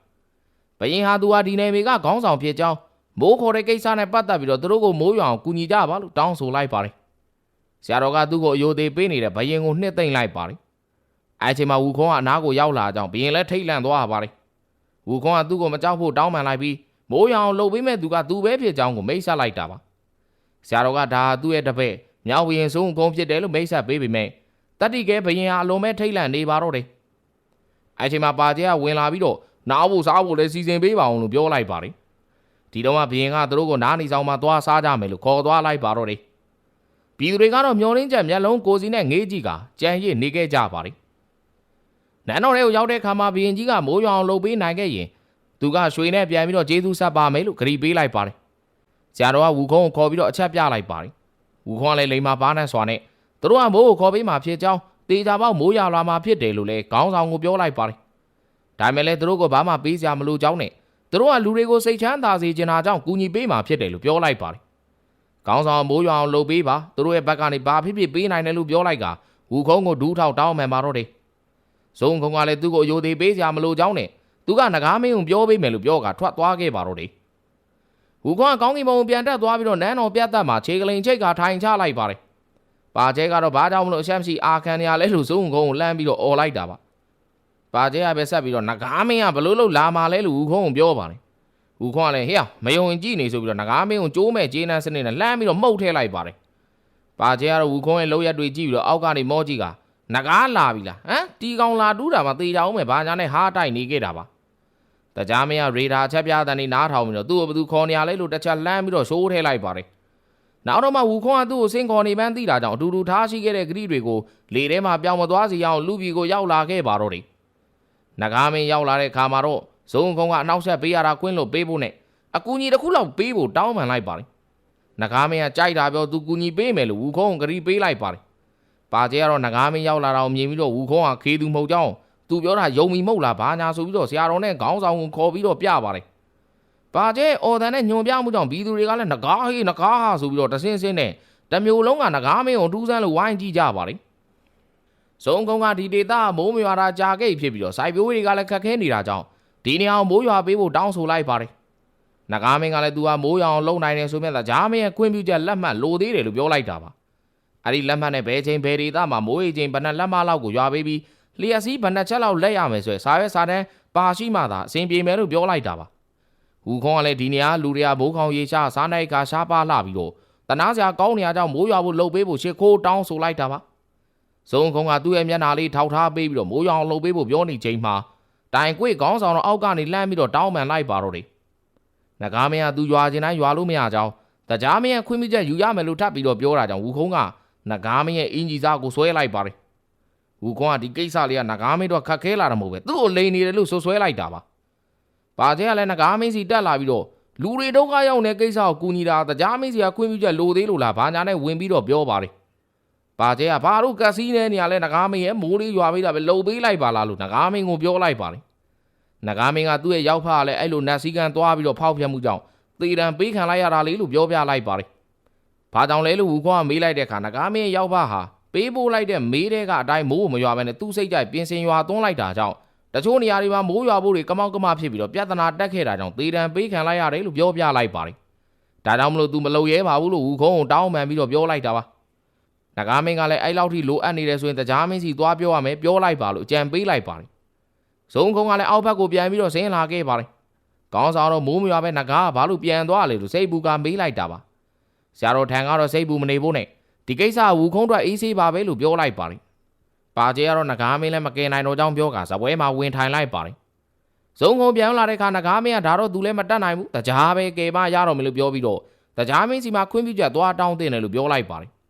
S1: ဘရင်ဟာသူဟာဒီနယ်မြေကခေါင်းဆောင်ဖြစ်ကြောင်း မိုးခေါ်တဲ့ကိစ္စနဲ့ပတ်သက်ပြီးတော့သူတို့ကိုမိုးရွာအောင်ကူညီကြပါလို့တောင်းဆိုလိုက်ပါတယ်ဆရာတော်ကသူ့ကိုအယိုသေးပေးနေတဲ့ဘရင်ကိုနှစ်သိမ့်လိုက်ပါတယ်အဲ့ချိန်မှာဝူခွန်ကအနားကိုရောက်လာကြောင်းဘရင်လည်းထိတ်လန့်သွားပါတယ်ဝူခွန်ကသူ့ကိုမကြောက်ဖို့တောင်းပန်လိုက်ပြီးမိုးရွာအောင်လှုပ်ပေးမဲ့သူကသူပဲဖြစ်ကြောင်းကိုမိတ်ဆက်လိုက်တာပါဆရာတော်ကဒါသူ့ရဲ့တပည့်မြောက်ဘရင်ဆုံးကုန်းဖြစ်တယ်လို့မိတ်ဆက်ပေးပေမဲ့တတိကဲဘရင်ဟာအလုံးမဲ့ထိတ်လန့်နေပါတော့တယ်အဲ့ချိန်မှာပါကျဲကဝင်လာပြီးတော့နားဖို့စားဖို့လည်းစီစဉ်ပေးပါအောင်လို့ပြောလိုက်ပါတယ် ဒီတော့မှဘရင်ကသူတို့ကိုနားနေဆောင်မှသွားစားကြမယ်လို့ခေါ်သွားလိုက်ပါတော့တယ်ပြည်သူတွေကတော့မျောလင်းချက်မျက်လုံးကိုစီနဲ့ငေးကြည့်ကကြံရစ်နေခဲ့ကြပါတယ်နန်းတော်ထဲကိုရောက်တဲ့အခါမှာဘရင်ကြီးကမိုးရွာအောင်လှုပ်ပေးနိုင်ခဲ့ရင်သူကရွှေနဲ့ပြန်ပြီးတော့ကျေးဇူးဆက်ပါမယ်လို့ဂရီပေးလိုက်ပါတယ်ဆရာတော်ကဝူခုံးကိုခေါ်ပြီးတော့အချက်ပြလိုက်ပါတယ်ဝူခုံးကလည်းလိမ္မာပါနဲ့စွာနဲ့သူတို့ကမိုးကိုခေါ်ပေးမှဖြစ်ကြောင်းတေချာပေါက်မိုးရွာလာမှဖြစ်တယ်လို့လည်းခေါင်းဆောင်ကိုပြောလိုက်ပါတယ်ဒါပေမဲ့လည်းသူတို့ကဘာမှပေးစရာမလိုကြောင်းနဲ့ သူတို့ကလူတွေကိုစိတ်ချမ်းသာစေချင်တာကြောင့်ကူညီပေးမှဖြစ်တယ်လို့ပြောလိုက်ပါတယ်ခေါင်းဆောင်မိုးရွာအောင်လှုပ်ပေးပါသူတို့ရဲ့ဘက်ကနေဘာဖြစ်ဖြစ်ပေးနိုင်တယ်လို့ပြောလိုက်ကဝူခုံးကိုဒူးထောက်တောင်းမှန်ပါတော့တယ်ဇုံခုံကလည်းသူ့ကိုအယိုသေးပေးစရာမလိုကြောင်းနဲ့သူကငကားမင်းကိုပြောပေးမယ်လို့ပြောကထွက်သွားခဲ့ပါတော့တယ်ဝူခွန်ကကောင်းကင်ဘုံပြန်တက်သွားပြီးတော့နန်းတော်ပြတ်သက်မှာခြေကလိန်ချိတ်ကထိုင်ချလိုက်ပါတယ်ပါကျဲကတော့ဘာကြောင့်မလို့အရှမ်းစီအာခံနေရလဲလို့ဇုံခုံကိုလှမ်းပြီးတော့អော်လိုက်တာပါ ပါကျဲကပဲဆက်ပြီးတော့ငကားမင်းကဘလို့လို့လာมาလဲလို့ဝူခွန်ကိုပြောပါတယ်ဝူခွန်ကလည်းဟေ့မယုံကြည့်နေဆိုပြီးတော့ငကားမင်းကိုကျိုးမဲ့ဂျေးနန်းစနစ်နဲ့လှမ်းပြီးတော့မှုတ်ထဲလိုက်ပါတယ်ပါကျဲကတော့ဝူခွန်ရဲ့လောက်ရက်တွေကြည့်ပြီးတော့အောက်ကနေမောကြည့်ကငကားလာပြီလားဟမ်တီကောင်လာတူးတာမှတေချာအောင်မယ်ဘာညာနဲ့ဟားတိုက်နေခဲ့တာပါတကြားမင်းကရေဒါချက်ပြတဲ့နေနားထောင်ပြီးတော့သူ့ကိုဘယ်သူခေါ်နေရလဲလို့တစ်ချက်လှမ်းပြီးတော့ရှိုးထဲလိုက်ပါတယ်နောက်တော့မှဝူခွန်ကသူ့ကိုစင်ခေါ်နေမှန်းသိတာကြောင့်အတူတူထားရှိခဲ့တဲ့ဂရိတွေကိုလေထဲမှာပြောင်းမသွားစီအောင်လူပြည်ကိုရောက်လာခဲ့ပါတော့တယ် နဂါမင်းရောက်လာတဲ့အခါမှာတော့ဇုံကုန်းကအနောက်ဆက်ပေးရတာခွင်းလို့ပေးဖို့နဲ့အကူကြီးတစ်ခုလောက်ပေးဖို့တောင်းပန်လိုက်ပါတယ်နဂါမင်းကကြိုက်တာပြောသူကူညီပေးမယ်လို့ဝူခွန်ကဂရိပေးလိုက်ပါတယ်ပါကျဲကတော့နဂါမင်းရောက်လာတာကိုမြင်ပြီးတော့ဝူခွန်ကခေးသူမဟုတ်ကြောင်းသူပြောတာယုံမီမဟုတ်လားဘာညာဆိုပြီးတော့ဆရာတော်နဲ့ခေါင်းဆောင်ကိုခေါ်ပြီးတော့ပြပါတယ်ပါကျဲအော်တန်နဲ့ညွန်ပြမှုကြောင့်ဘီသူတွေကလည်းနဂါဟေးနဂါဟာဆိုပြီးတော့တဆင်းဆင်းနဲ့တမျိုးလုံးကနဂါမင်းကိုတူးဆန်းလို့ဝိုင်းကြည့်ကြပါတယ် ဇုံကုန်းကဒီဒေတာမိုးမရွာတာကြာခဲ့ဖြစ်ပြီးတော့စိုက်ပျိုးတွေကလည်းခက်ခဲနေတာကြောင့်ဒီနေအောင်မိုးရွာပေးဖို့တောင်းဆိုလိုက်ပါတယ်နဂါမင်းကလည်းသူကမိုးရွာအောင်လုပ်နိုင်တယ်ဆိုမြတ်သာဂျာမင်းရဲ့ခွင့်ပြုချက်လက်မှတ်လိုသေးတယ်လို့ပြောလိုက်တာပါအဲ့ဒီလက်မှတ်နဲ့ဘယ်ချိန်ဘယ်ဒေတာမှာမိုးရေချိန်ဘယ်နှလက်မလောက်ကိုရွာပေးပြီးလျှက်စီးဘဏ္ဍချက်လောက်လက်ရမယ်ဆိုရယ်စာရွက်စာတမ်းပါရှိမှသာအဆင်ပြေမယ်လို့ပြောလိုက်တာပါဟူခွန်ကလည်းဒီနေရာလူတွေကမိုးခေါင်ရေရှားစားနိုင်ကရှားပါလှပြီးတော့တနာစရာကောင်းနေရကြောင်းမိုးရွာဖို့လှုပ်ပေးဖို့ရှ िख ိုးတောင်းဆိုလိုက်တာပါ ဇုံခုံကသူ့ရဲ့မျက်နှာလေးထောက်ထားပေးပြီးတော့မိုးရွာအောင်လှုပ်ပေးဖို့ပြောနေချိန်မှာတိုင်ကွေ့ခေါင်းဆောင်တော့အောက်ကနေလှမ်းပြီးတော့တောင်းပန်လိုက်ပါတော့တယ်နဂါမင်းကသူရွာခြင်းတိုင်းရွာလို့မရကြောင်းတကြားမင်းရဲ့ခွင့်ပြုချက်ယူရမယ်လို့ထပ်ပြီးတော့ပြောတာကြောင့်ဝူခုံးကနဂါမင်းရဲ့အင်ဂျီစားကိုဆွဲလိုက်ပါတယ်ဝူခွန်ကဒီကိစ္စလေးကနဂါမင်းတော့ခက်ခဲလာတယ်မဟုတ်ပဲသူ့ကိုလိန်နေတယ်လို့ဆွဆွဲလိုက်တာပါ။ပါကျဲကလည်းနဂါမင်းစီတက်လာပြီးတော့လူတွေဒုက္ခရောက်နေတဲ့ကိစ္စကိုကူညီတာတရားမင်းစီကခွင့်ပြုချက်လိုသေးလို့လားဘာညာနဲ့ဝင်ပြီးတော့ပြောပါတယ်။ ပါကျဲကဘာလို့ကက်စီနဲနေရလဲနဂါမင်းရဲ့မိုးလေးရွာပေးတာပဲလှုပ်ပေးလိုက်ပါလားလို့နဂါမင်းကိုပြောလိုက်ပါတယ်။နဂါမင်းကသူ့ရဲ့ရောက်ဖကလည်းအဲ့လိုနတ်စည်းကန်သွားပြီးတော့ဖောက်ဖျက်မှုကြောင့်သေတံပေးခံလိုက်ရတာလေလို့ပြောပြလိုက်ပါတယ်။ဘာကြောင့်လဲလို့ဝူခွန်ကမေးလိုက်တဲ့အခါနဂါမင်းရဲ့ရောက်ဖဟာပေးပို့လိုက်တဲ့မေးတဲ့ကအတိုင်းမိုးမရွာဘဲနဲ့သူ့စိတ်ကြိုက်ပြင်ဆင်ရွာသွန်းလိုက်တာကြောင့်တချို့နေရာတွေမှာမိုးရွာဖို့တွေကမောက်ကမဖြစ်ပြီးတော့ပြဿနာတက်ခဲ့တာကြောင့်သေတံပေးခံလိုက်ရတယ်လို့ပြောပြလိုက်ပါတယ်။ဒါကြောင့်မလို့ तू မလုံရဲပါဘူးလို့ဝူခုံးကိုတောင်းပန်ပြီးတော့ပြောလိုက်တာပါ။ နဂါမင်းကလည်းအဲ့လောက်ထိလိုအပ်နေတယ်ဆိုရင်တကြားမင်းစီသွားပြောရမယ်ပြောလိုက်ပါလို့အကြံပေးလိုက်ပါတယ်။ဇုံခုံးကလည်းအောက်ဘက်ကိုပြန်ပြီးတော့ဆင်းလာခဲ့ပါတယ်။ကောင်းဆောင်တော့မိုးမရွာပဲနဂါကဘာလို့ပြန်သွားလဲလို့စိတ်ဘူးကမေးလိုက်တာပါ။ဆရာတော်ထံကတော့စိတ်ဘူးမနေဖို့နဲ့ဒီကိစ္စဝူခုံးအတွက်အေးဆေးပါပဲလို့ပြောလိုက်ပါတယ်။ပါကျဲကတော့ငကားမင်းလည်းမကယ်နိုင်တော့ကြောင်းပြောကဇပွဲမှာဝင်ထိုင်လိုက်ပါတယ်။ဇုံကုံပြန်လာတဲ့အခါငကားမင်းကဒါတော့သူလည်းမတတ်နိုင်ဘူး။တကြားပဲကယ်မရတော့မယ်လို့ပြောပြီးတော့တကြားမင်းစီမှာခွင့်ပြုချက်သွားတောင်းတင်တယ်လို့ပြောလိုက်ပါတယ်။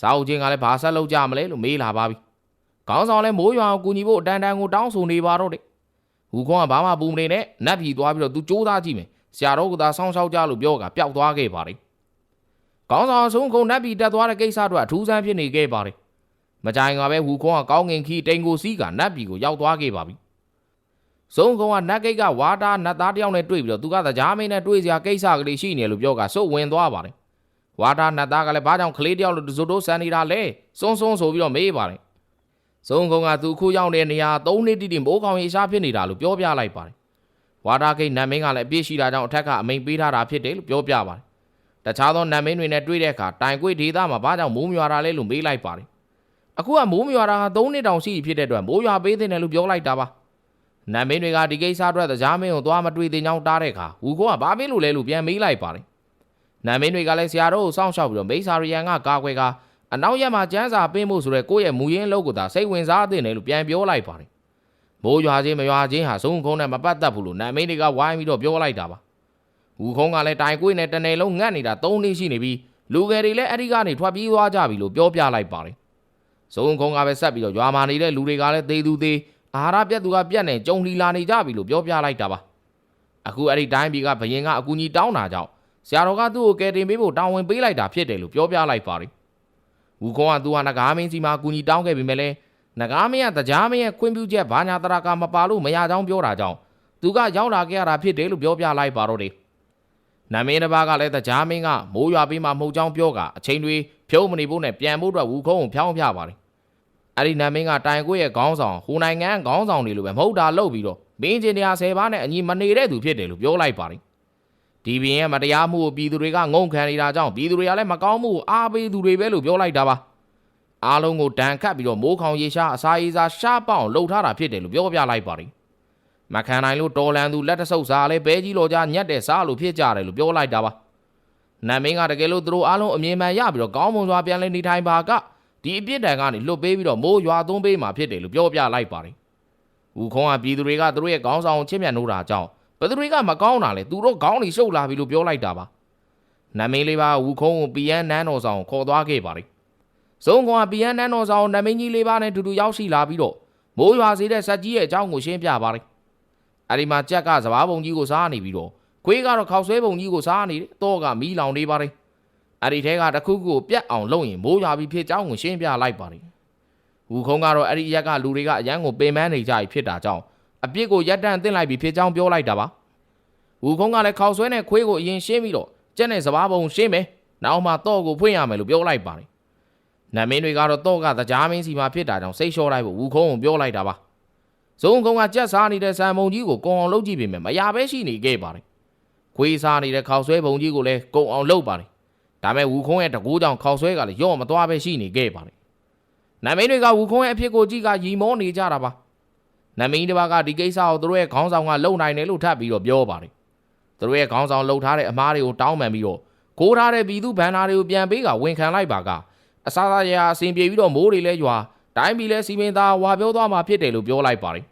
S1: စာအုပ်ချင်းကလည်းဘာဆက်လုပ်ကြမလဲလို့မေးလာပါပြီ။ခေါင်းဆောင်လည်းမိုးရွာကိုကူညီဖို့အတန်တန်ကိုတောင်းဆိုနေပါတော့တယ်။ဟူခွန်ကဘာမှပူမနေနဲ့နတ်ပြည်သွားပြီးတော့သူစူးစားကြည့်မယ်ဆရာတော်ကသာဆောင်းရှောက်ကြလို့ပြောကပျောက်သွားခဲ့ပါတယ်ကောင်းဆောင်ဆုံးခုံနတ်ပြည်တက်သွားတဲ့ကိစ္စအတွက်အထူးဆန်းဖြစ်နေခဲ့ပါတယ်မကြိုင်ကပဲဟူခွန်ကကောင်းငင်ခီတိန်ကိုစီးကနတ်ပြည်ကိုရောက်သွားခဲ့ပါပြီဆုံးခုံကနတ်ကိတ်ကဝါတာနတ်သားတယောက်နဲ့တွေ့ပြီးတော့သူကသကြားမင်းနဲ့တွေ့စရာကိစ္စကလေးရှိနေလို့ပြောကစုပ်ဝင်သွားပါတယ် ဝါတာနတ်သားကလည်းဘာကြောင့်ကလေးတယောက်လို့ဇိုတိုးဆန်နေတာလဲစွန်းစွန်းဆိုပြီးတော့မေးပါတယ်စုံကုံကသူခုရောက်တဲ့နေရာ၃နှစ်တိတိမိုးကောင်ရေရှားဖြစ်နေတာလို့ပြောပြလိုက်ပါတယ်။ဝါတာကိတ်နတ်မင်းကလည်းအပြည့်ရှိတာကြောင့်အထက်ကအမိန်ပေးထားတာဖြစ်တယ်လို့ပြောပြပါတယ်။တခြားသောနတ်မင်းတွေနဲ့တွေ့တဲ့အခါတိုင်ကွေ့ဒေသမှာဘာကြောင့်မိုးမြွာတာလဲလို့မေးလိုက်ပါတယ်။အခုကမိုးမြွာတာဟာ၃နှစ်တောင်ရှိပြီဖြစ်တဲ့အတွက်မိုးရွာပေးတဲ့တယ်လို့ပြောလိုက်တာပါ။နတ်မင်းတွေကဒီကိစ္စအတွက်တရားမင်းကိုသွားမတွေ့သေးကြောင်းတားတဲ့အခါဝူခိုးကဘာဖြစ်လို့လဲလို့ပြန်မေးလိုက်ပါတယ်။ နတ်မင်းတွေကလည်းဆရာတို့ကိုစောင့်ရှောက်ပြီးတော့မိစ္ဆာရီယန်ကကာကွယ်ကအနောက်ရက်မှာကျန်းစာပေးမှုဆိုတဲ့ကိုယ့်ရဲ့မူရင်းလုပ်ကိုသာစိတ်ဝင်စားတဲ့တယ်လို့ပြန်ပြောလိုက်ပါတယ်။မိုးရွာခြင်းမရွာခြင်းဟာစုံခုံးနဲ့မပတ်သက်ဘူးလို့နတ်မင်းတွေကဝိုင်းပြီးတော့ပြောလိုက်တာပါ။ဟူခုံးကလည်းတိုင်ကွေးနဲ့တနယ်လုံးငတ်နေတာ၃နှစ်ရှိနေပြီးလူငယ်တွေလည်းအဲ့ဒီကနေထွက်ပြေးသွားကြပြီလို့ပြောပြလိုက်ပါတယ်။စုံခုံးကပဲဆက်ပြီးတော့ရွာမှာနေတဲ့လူတွေကလည်းသေသူသေးအာဟာရပြတ်သူကပြတ်နေကြုံလီလာနေကြပြီလို့ပြောပြလိုက်တာပါ။အခုအဲ့ဒီတိုင်းပြည်ကဘရင်ကအကူကြီးတောင်းတာကြောင့် ဆရာတော်ကသူ့ကိုကယ်တင်ပေးဖို့တာဝန်ပေးလိုက်တာဖြစ်တယ်လို့ပြောပြလိုက်ပါတယ်။ဝူခေါကသူဟာနဂါမင်းစီမှာအကူကြီးတောင်းခဲ့ပြီမဲ့လဲနဂါမင်းကတရားမင်းရဲ့ခွင့်ပြုချက်ဘာညာတရာကမပါလို့မရကြောင်းပြောတာကြောင့်သူကရောက်လာခဲ့ရတာဖြစ်တယ်လို့ပြောပြလိုက်ပါတော့တယ်။နမင်းတစ်ပါးကလည်းတရားမင်းကမိုးရွာပြီးမှမဟုတ်ကြောင်းပြောကအချိန်တွေဖြုံးမနေဖို့နဲ့ပြန်ဖို့အတွက်ဝူခေါကိုဖြောင်းပြပါတယ်။အဲ့ဒီနမင်းကတိုင်ကိုရဲ့ခေါင်းဆောင်ဟိုနိုင်ငံခေါင်းဆောင်တွေလိုပဲမဟုတ်တာလုပ်ပြီးတော့မင်းကျင်တရား10ပါးနဲ့အညီမနေတဲ့သူဖြစ်တယ်လို့ပြောလိုက်ပါတယ်။ ဒီဘင်းရဲ့မတရားမှုကိုပြည်သူတွေကငုံခံနေတာကြောင့်ပြည်သူတွေကလည်းမကောင်းမှုကိုအားပေးသူတွေပဲလို့ပြောလိုက်တာပါ။အားလုံးကိုတန်ခတ်ပြီးတော့မိုးခေါင်ရေရှားအစာရေစာရှားပေါအောင်လှုပ်ထားတာဖြစ်တယ်လို့ပြောပြလိုက်ပါတယ်။မခံနိုင်လို့တော်လန်သူလက်တဆုပ်စားလဲဘဲကြီးလောကြညက်တဲ့စားလို့ဖြစ်ကြတယ်လို့ပြောလိုက်တာပါ။နတ်မင်းကတကယ်လို့သူတို့အားလုံးအမြင်မှန်ရပြီးတော့ကောင်းမွန်စွာပြန်လည်နေထိုင်ပါကဒီအပြစ်ဒဏ်ကနေလွတ်ပေးပြီးတော့မိုးရွာသွန်းပေးမှာဖြစ်တယ်လို့ပြောပြလိုက်ပါတယ်။ဦးခေါင်းကပြည်သူတွေကသူတို့ရဲ့ခေါင်းဆောင်ကိုချစ်မြတ်နိုးတာကြောင့် ဘယ်သူတွေကမကောင်းတာလဲသူတို့ခေါင်းတွေရှုပ်လာပြီလို့ပြောလိုက်တာပါ။နတ်မင်းလေးပါဦးခုံးကိုပီယန်နန်းတော်ဆောင်ကိုခေါ်သွားခဲ့ပါတယ်။စုံကွာပီယန်နန်းတော်ဆောင်နမင်းကြီးလေးပါးနဲ့တူတူရောက်ရှိလာပြီးတော့မိုးရွာစေတဲ့ဆက်ကြီးရဲ့အကြောင်းကိုရှင်းပြပါတယ်။အဲဒီမှာကြက်ကစဘာပုံကြီးကိုစားနေပြီးတော့ခွေးကတော့ခောက်ဆွဲပုံကြီးကိုစားနေတယ်။တော့ကမီးလောင်နေပါတယ်။အဲဒီထဲကတစ်ခုခုကိုပြတ်အောင်လုပ်ရင်မိုးရွာပြီးဖြစ်ကြောင်းကိုရှင်းပြလိုက်ပါတယ်။ဟူခုံးကတော့အဲ့ဒီအရက်ကလူတွေကအရန်ကိုပင်ပန်းနေကြပြီဖြစ်တာကြောင့် အပြစ်ကိုရက်တန့်တင်လိုက်ပြီးဖြစ်ကြောင်းပြောလိုက်တာပါ။ဟူခုံးကလည်းခောက်ဆွဲနဲ့ခွေးကိုအရင်ရှင်းပြီးတော့ကြက်နဲ့စဘာပုံရှင်းမယ်။နောက်မှတော့ကိုဖွင့်ရမယ်လို့ပြောလိုက်ပါတယ်။နတ်မင်းတွေကတော့တော့ကတရားမင်းစီမှာဖြစ်တာကြောင့်စိတ်လျှော့လိုက်ဖို့ဝူခုံးကိုပြောလိုက်တာပါဇုံကုံကကြက်စားနေတဲ့ဆံမုံကြီးကိုကုံအောင်လုပ်ကြည့်ပေမဲ့မရပဲရှိနေခဲ့ပါတယ်ခွေးစားနေတဲ့ခေါက်ဆွဲပုံကြီးကိုလည်းကုံအောင်လုပ်ပါတယ်ဒါမဲ့ဝူခုံးရဲ့တကူးကြောင့်ခေါက်ဆွဲကလည်းရော့မသွားပဲရှိနေခဲ့ပါတယ်နတ်မင်းတွေကဝူခုံးရဲ့အဖြစ်ကိုကြည့်ကရီမောနေကြတာပါ နတ်မင်းတစ်ပါးကဒီကိစ္စကိုသူတို့ရဲ့ခေါင်းဆောင်ကလုံနိုင်တယ်လို့ထပ်ပြီးတော့ပြောပါတယ်သူတို့ရဲ့ခေါင်းဆောင်လှုပ်ထားတဲ့အမားတွေကိုတောင်းပန်ပြီးတော့ကိုးထားတဲ့ပြည်သူဗန်နာတွေကိုပြန်ပေးကဝန်ခံလိုက်ပါကအစားအစာရာအစဉ်ပြေပြီးတော့မိုးတွေလဲရွာတိုင်းပြည်လဲစီမင်းသားဝါပြောသွားမှာဖြစ်တယ်လို့ပြောလိုက်ပါတယ်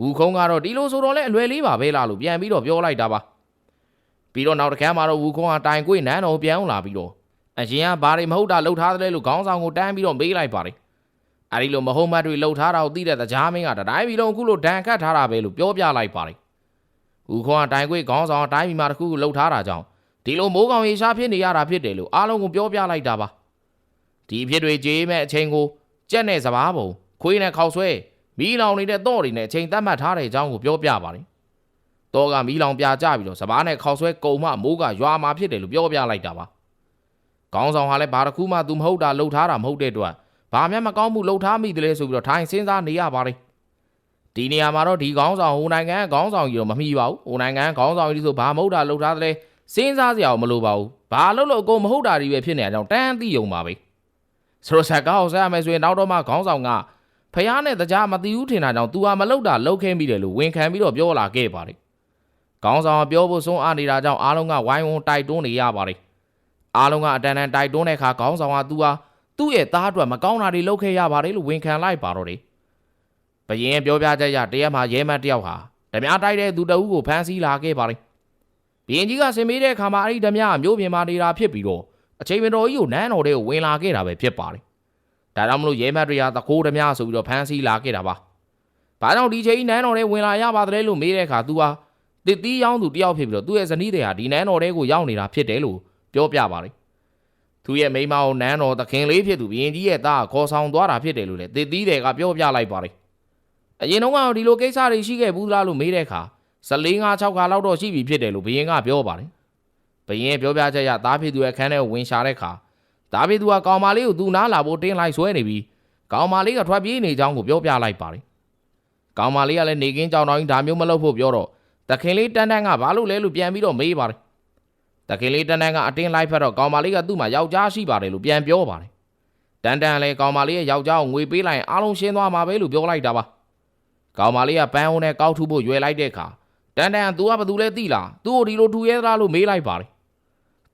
S1: ဝူခုံးကတော့ဒီလိုဆိုတော့လဲအလွယ်လေးပါပဲလားလို့ပြန်ပြီးတော့ပြောလိုက်တာပါပြီးတော့နောက်တစ်ခါမှတော့ဝူခုံးကတိုင်ကွေ့နန်းတော်ပြန်လာပြီးတော့အရင်ကဘာတွေမဟုတ်တာလှုပ်ထားတယ်လို့ခေါင်းဆောင်ကိုတန်းပြီးတော့မေးလိုက်ပါတယ် အဲဒီလိုမဟုတ်မှတ်တွေလှုပ်ထားတာကိုသိတဲ့တရားမင်းကတတိုင်းပြည်လုံးအခုလိုဒဏ်ခတ်ထားတာပဲလို့ပြောပြလိုက်ပါတယ်ဝူခုံးကတိုင်ကွေ့ခေါင်းဆောင်တိုင်းပြည်မှာတစ်ခုခုလှုပ်ထားတာကြောင့်ဒီလိုမိုးကောင်ရေရှားဖြစ်နေရတာဖြစ်တယ်လို့အားလုံးကိုပြောပြလိုက်တာပါဒီအဖြစ်တွေကြေးမဲ့အချိန်ကိုကြက်နဲ့စပားပုံခွေးနဲ့ခောက်ဆွဲမီးလောင်နေတဲ့တော့တွေနဲ့အချိန်သတ်မှတ်ထားတဲ့အကြောင်းကိုပြောပြပါတယ်။တော့ကမီးလောင်ပြကြပြီးတော့စပားနဲ့ခောက်ဆွဲကုံမမိုးကရွာမှာဖြစ်တယ်လို့ပြောပြလိုက်တာပါ။ကောင်းဆောင်ဟာလည်းဘာတစ်ခုမှသူမဟုတ်တာလှုပ်ထားတာမဟုတ်တဲ့အတွက် ဘာမှမကောင်းမှုလှုပ်ထားမိတယ်လေဆိုပြီးတော့ထိုင်စဉ်းစားနေရပါတယ်။ဒီနေရာမှာတော့ဒီကောင်းဆောင်ဟိုနိုင်ငံကကောင်းဆောင်ကြီးတော့မမှီပါဘူး။ဟိုနိုင်ငံကောင်းဆောင်ကြီးဆိုဘာမဟုတ်တာလှုပ်ထားတယ်စဉ်းစားစရာမလိုပါဘူး။ဘာလို့လို့အကုန်မဟုတ်တာတွေပဲဖြစ်နေတဲ့အကြောင်းတန်းသိုံပါပဲ။ဆိုတော့ဆက်ကောက်ဆက်ရမယ်ဆိုရင်နောက်တော့မှခေါင်းဆောင်ကဖះနဲ့တကြားမတီးဘူးထင်တာကြောင့် तू ဟာမလောက်တာလောက်ခင်းပြီးတယ်လို့ဝန်ခံပြီးတော့ပြောလာခဲ့ပါတယ်။ခေါင်းဆောင်ကပြောဖို့ဆုံးအားနေတာကြောင့်အားလုံးကဝိုင်းဝန်းတိုက်တွန်းနေရပါတယ်။အားလုံးကအတန်တန်တိုက်တွန်းတဲ့အခါခေါင်းဆောင်က तू ဟာ သူ့ရဲ့သားအတွက်မကောင်းတာတွေလုပ်ခဲ့ရပါတယ်လို့ဝန်ခံလိုက်ပါတော့တယ်။ဘရင်ပြောပြချက်ရတရက်မှာရဲမတ်တယောက်ဟာဓမြတိုက်တဲ့သူတအုပ်ကိုဖမ်းဆီးလာခဲ့ပါတယ်။ဘရင်ကြီးကဆင်မေးတဲ့အခါမှာအဲ့ဒီဓမြကမျိုးပြင်မာနေတာဖြစ်ပြီးတော့အချိန်မတော်ကြီးကိုနန်းတော်ထဲကိုဝင်လာခဲ့တာပဲဖြစ်ပါတယ်။ဒါကြောင့်မလို့ရဲမတ်တွေကသကိုးဓမြဆိုပြီးတော့ဖမ်းဆီးလာခဲ့တာပါဘာကြောင့်ဒီချိန်ကြီးနန်းတော်ထဲဝင်လာရပါသလဲလို့မေးတဲ့အခါ तू ဟာတစ်သီးရောင်းသူတယောက်ဖြစ်ပြီးတော့သူ့ရဲ့ဇနီးတွေဟာဒီနန်းတော်ထဲကိုရောက်နေတာဖြစ်တယ်လို့ပြောပြပါတယ် သူရဲ့မိန်းမကိုနန်းတော်သခင်လေးဖြစ်သူဘရင်ကြီးရဲ့သားကခေါ်ဆောင်သွားတာဖြစ်တယ်လို့လည်းတစ်သီးတွေကပြောပြလိုက်ပါတယ်အရင်တော့ကတော့ဒီလိုကိစ္စတွေရှိခဲ့ဘူးလားလို့မေးတဲ့အခါ14 5 6ခါလောက်တော့ရှိပြီဖြစ်တယ်လို့ဘရင်ကပြောပါတယ်ဘရင်ရဲ့ပြောပြချက်အရသားဖြစ်သူရဲ့အခန်းထဲကိုဝင်ရှာတဲ့အခါသားဖြစ်သူကကောင်မလေးကိုသူ့နားလာဖို့တင်းလိုက်ဆွဲနေပြီးကောင်မလေးကထွက်ပြေးနေကြောင်းကိုပြောပြလိုက်ပါတယ်ကောင်မလေးကလည်းနေကင်းကြောင်တော်ကြီးဒါမျိုးမလုပ်ဖို့ပြောတော့တခင်လေးတန်းတန်းကဘာလို့လဲလို့ပြန်ပြီးတော့မေးပါတယ် တခင်လေးတန်းတန်းကအတင်းလိုက်ဖက်တော့ကောင်မလေးကသူ့မှာယောက်ျားရှိပါတယ်လို့ပြန်ပြောပါတယ်တန်းတန်းလည်းကောင်မလေးရဲ့ယောက်ျားကိုငွေပေးလိုက်ရင်အားလုံးရှင်းသွားမှာပဲလို့ပြောလိုက်တာပါကောင်မလေးကပန်းအောင်နဲ့ကောက်ထုဖို့ရွယ်လိုက်တဲ့အခါတန်းတန်းက तू ကဘာတူလဲသိလား तू ကိုဒီလိုထူရဲသလားလို့မေးလိုက်ပါတယ်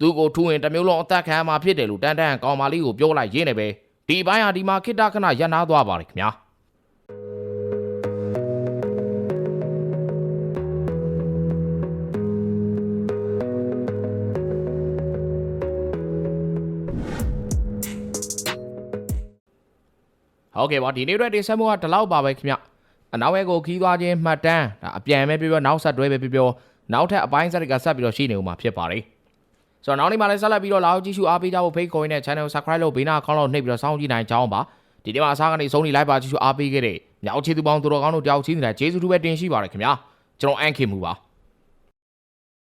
S1: သူကိုထူရင်တစ်မျိုးလုံးအသက်ခံမှာဖြစ်တယ်လို့တန်းတန်းကကောင်မလေးကိုပြောလိုက်ရင်းနဲ့ပဲဒီဘိုင်းဟာဒီမှာခိတ္တခဏရပ်နားသွားပါတယ်ခင်ဗျာ ဟုတ်ကဲ့ပါဒီနေ့အတွက်တင်ဆက်မှုကဒီလောက်ပါပဲခင်ဗျအနောက်ဘက်ကိုခီးသွားခြင်းမှတ်တမ်းဒါအပြန်ပဲပြောပြောနောက်ဆက်တွဲပဲပြောပြောနောက်ထပ်အပိုင်းဆက်တွေကဆက်ပြီးတော့ရှိနေဦးမှာဖြစ်ပါတယ်ဆိုတော့နောက်နေ့မှလည်းဆက်လက်ပြီးတော့လာအောင်ကြည့်ရှုအားပေးကြဖို့ဖိတ်ခေါ်ရင်းနဲ့ channel subscribe လုပ်ဘေးနာအကောင့်လောက်နှိပ်ပြီးတော့စောင့်ကြည့်နိုင်ကြအောင်ပါဒီနေ့မှာအစားကနေဆုံးနေ live ပါကြည့်ရှုအားပေးခဲ့တဲ့မြောက်ချီသူပေါင်းသူတော်ကောင်းတို့တယောက်ချင်းနေတာကျေးဇူးတူပဲတင်ရှိပါတယ်ခင်ဗျာကျွန်တော်အန်ခင်မူပါ